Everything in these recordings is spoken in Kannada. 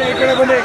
ಲೈವ್ ಹೋಗ್ತಿದೆ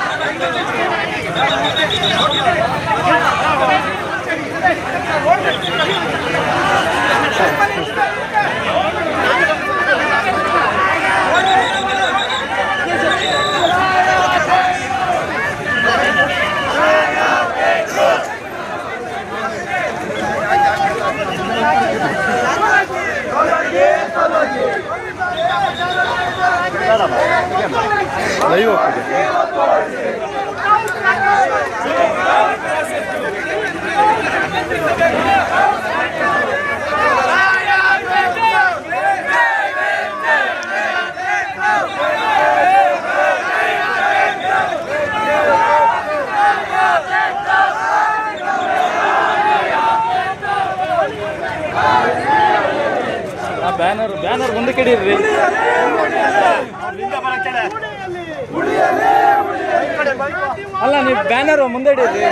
ಬ್ಯಾನರ್ ಬ್ಯಾನರ್ ಮುಂದಕ್ಕೆ ಇಡೀರಿ ಅಲ್ಲ ನೀವು ಬ್ಯಾನರ್ ಮುಂದೆ ಇಡೀರಿ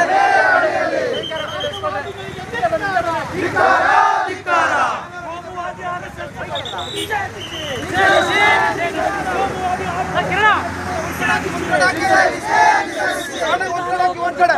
ದಲಿತರ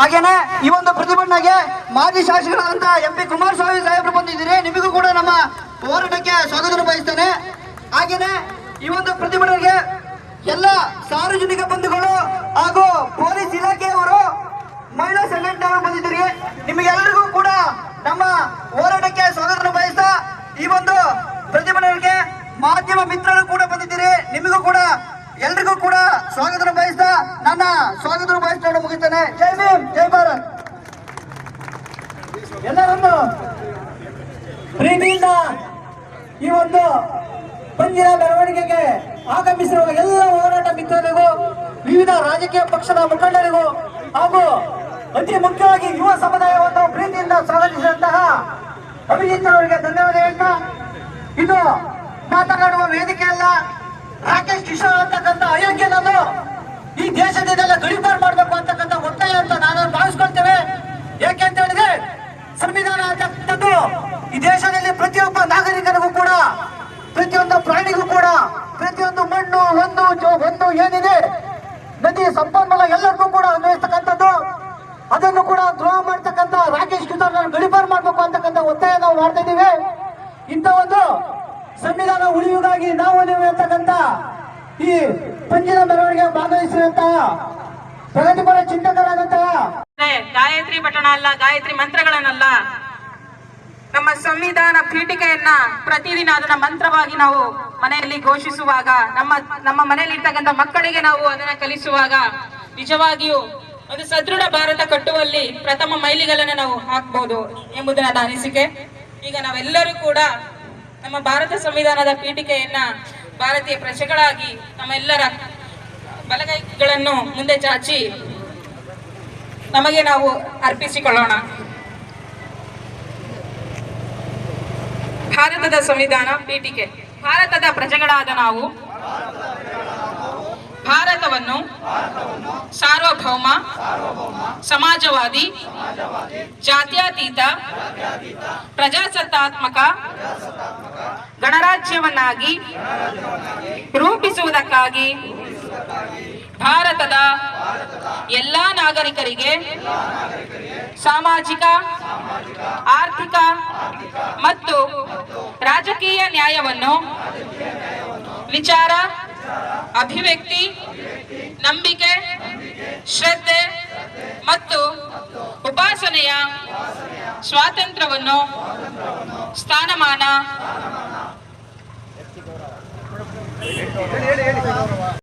ಹಾಗೇನೆ ಈ ಒಂದು ಪ್ರತಿಭಟನೆಗೆ ಮಾಜಿ ಶಾಸಕರಾದಂತ ಎಂ ಪಿ ಕುಮಾರಸ್ವಾಮಿ ಸಾಹೇಬರು ಬಂದಿದ್ದೀರಿ. ನಿಮಗೂ ಕೂಡ ನಮ್ಮ ಹೋರಾಟಕ್ಕೆ ಸ್ವಾಗತ ಬಯಸ್ತೇನೆ ಹಾಗೇನೆ ಈ ಒಂದು ಪ್ರತಿಭಟನೆಗೆ ಎಲ್ಲ ಸಾರ್ವಜನಿಕ ಬಂಧುಗಳು ಹಾಗೂ ಪೊಲೀಸ್ ಇಲಾಖೆಯವರು ಮಹಿಳಾ ಸಂಘಟನೆಯವರು ಬಂದಿದ್ದೀರಿ. ನಿಮಗೆಲ್ಲರಿಗೂ ಕೂಡ ನಮ್ಮ ಹೋರಾಟಕ್ಕೆ ಸ್ವಾಗತ ಬಯಸ್ತಾ ಈ ಒಂದು ಪ್ರತಿಭಟನೆಗೆ ಮಾಧ್ಯಮ ಮಿತ್ರರು ಕೂಡ ಬಂದಿದ್ದೀರಿ. ನಿಮಗೂ ಕೂಡ ಎಲ್ರಿಗೂ ಕೂಡ ಸ್ವಾಗತ ಬಯಸ್ತಾ ನನ್ನ ಸ್ವಾಗತ ಬಯಸ್ತಾ ಮುಗಿತೇನೆ. ಜೈ ಭೀಮ್, ಜೈ ಭಾರತ್. ಎಲ್ಲರನ್ನು ಪ್ರೀತಿಯಿಂದ ಈ ಒಂದು ಪಂಜಿನ ಮೆರವಣಿಗೆಗೆ ಆಗಮಿಸಿರುವ ಎಲ್ಲ ಹೋರಾಟ ಮಿತ್ರರಿಗೂ, ವಿವಿಧ ರಾಜಕೀಯ ಪಕ್ಷದ ಮುಖಂಡರಿಗೂ ಹಾಗೂ ಅತಿ ಮುಖ್ಯವಾಗಿ ಯುವ ಸಮುದಾಯವನ್ನು ಪ್ರೀತಿಯಿಂದ ಸ್ವಾಗತಿಸಿದಂತಹ ಅಭಿಜಿತ್ ಅವರಿಗೆ ಧನ್ಯವಾದ ಹೇಳ್ತಾ ಇದು ಮಾತನಾಡುವ ವೇದಿಕೆ ಅಲ್ಲ ರಾಕೇಶ್ ಕಿಶೋರ್ ಅಂತಕ್ಕಂಥ ಅಯೋಗ್ಯನನ್ನು ಈ ದೇಶದಿಂದೆಲ್ಲ ಗಡಿಪಾರು ಮಾಡಬೇಕು ಅಂತಕ್ಕಂಥ ಒತ್ತಾಯ ಅಂತ ನಾನು ಭಾವಿಸ್ಕೊಳ್ತೇವೆ. ಯಾಕೆ ಅಂತ ಹೇಳಿದ್ರೆ ಸಂವಿಧಾನ ಅಂತಕ್ಕಂಥದ್ದು ಈ ದೇಶದಲ್ಲಿ ಪ್ರತಿಯೊಬ್ಬ ನಾಗರಿಕನಿಗೂ ಕೂಡ, ಪ್ರತಿಯೊಂದು ಪ್ರಾಣಿಗೂ ಕೂಡ, ಪ್ರತಿಯೊಂದು ಮಣ್ಣು, ಒಂದು ಒಂದು ಏನಿದೆ, ನದಿ ಸಂಪನ್ಮೂಲ ಎಲ್ಲರಿಗೂ ಕೂಡ ಅನ್ವಯಿಸ್ತಕ್ಕಂಥದ್ದು, ಅದನ್ನು ಕೂಡ ದ್ರೋಹ ಮಾಡ್ತಕ್ಕಂಥ ರಾಕೇಶ್ ಕಿಶೋರ್ ನಾನು ಗಡಿಪಾರು ಮಾಡಬೇಕು ಅಂತಕ್ಕಂಥ ಒತ್ತಾಯ ನಾವು ಮಾಡ್ತಾ ಇದ್ದೀವಿ. ಇಂಥ ಒಂದು ಸಂವಿಧಾನ ಉಳಿಯುವುದಾಗಿ ನಾವು ನೀವು ಹೇಳ್ತಕ್ಕಂತ ಈ ಪಂಜಿನ ಮೆರವಣಿಗೆ ಭಾಗವಹಿಸಿದಂತಹ ಪ್ರಗತಿಪರ ಚಿಂತಕರಾದಂತಹ ಗಾಯತ್ರಿ ಪಠಣ ಅಲ್ಲ, ಗಾಯತ್ರಿ ಮಂತ್ರಗಳನ್ನಲ್ಲ. ನಮ್ಮ ಸಂವಿಧಾನ ಪೀಠಿಕೆಯನ್ನ ಪ್ರತಿದಿನ ಅದನ್ನ ಮಂತ್ರವಾಗಿ ನಾವು ಮನೆಯಲ್ಲಿ ಘೋಷಿಸುವಾಗ, ನಮ್ಮ ನಮ್ಮ ಮನೆಯಲ್ಲಿ ಇರ್ತಕ್ಕಂಥ ಮಕ್ಕಳಿಗೆ ನಾವು ಅದನ್ನ ಕಲಿಸುವಾಗ ನಿಜವಾಗಿಯೂ ಒಂದು ಸದೃಢ ಭಾರತ ಕಟ್ಟುವಲ್ಲಿ ಪ್ರಥಮ ಮೈಲಿಗಲನ್ನ ನಾವು ಹಾಕ್ಬಹುದು ಎಂಬುದು ನನ್ನ ಅನಿಸಿಕೆ ಈಗ ನಾವೆಲ್ಲರೂ ಕೂಡ ನಮ್ಮ ಭಾರತ ಸಂವಿಧಾನದ ಪೀಠಿಕೆಯನ್ನ ಭಾರತೀಯ ಪ್ರಜೆಗಳಾಗಿ ನಮ್ಮೆಲ್ಲರ ಬಲಗೈಗಳನ್ನು ಮುಂದೆ ಚಾಚಿ ನಮಗೆ ನಾವು ಅರ್ಪಿಸಿಕೊಳ್ಳೋಣ. ಭಾರತದ ಸಂವಿಧಾನ ಪೀಠಿಕೆ. ಭಾರತದ ಪ್ರಜೆಗಳಾದ ನಾವು. ಭಾರತವನ್ನು ಸಾರ್ವಭೌಮ, ಸಮಾಜವಾದಿ, ಜಾತ್ಯತೀತ, ಪ್ರಜಾಸತ್ತಾತ್ಮಕ, ಗಣರಾಜ್ಯವನ್ನಾಗಿ ರೂಪಿಸುವುದಕ್ಕಾಗಿ ಭಾರತದ ಎಲ್ಲ ನಾಗರಿಕರಿಗೆ ಸಾಮಾಜಿಕ, ಆರ್ಥಿಕ ಮತ್ತು ರಾಜಕೀಯ ನ್ಯಾಯವನ್ನು ವಿಚಾರ ಅಭಿವ್ಯಕ್ತಿ ನಂಬಿಕೆ ಶ್ರದ್ಧೆ ಮತ್ತು ಉಪಾಸನೆಯ ಸ್ವಾತಂತ್ರ್ಯವನ್ನು ಸ್ಥಾನಮಾನ.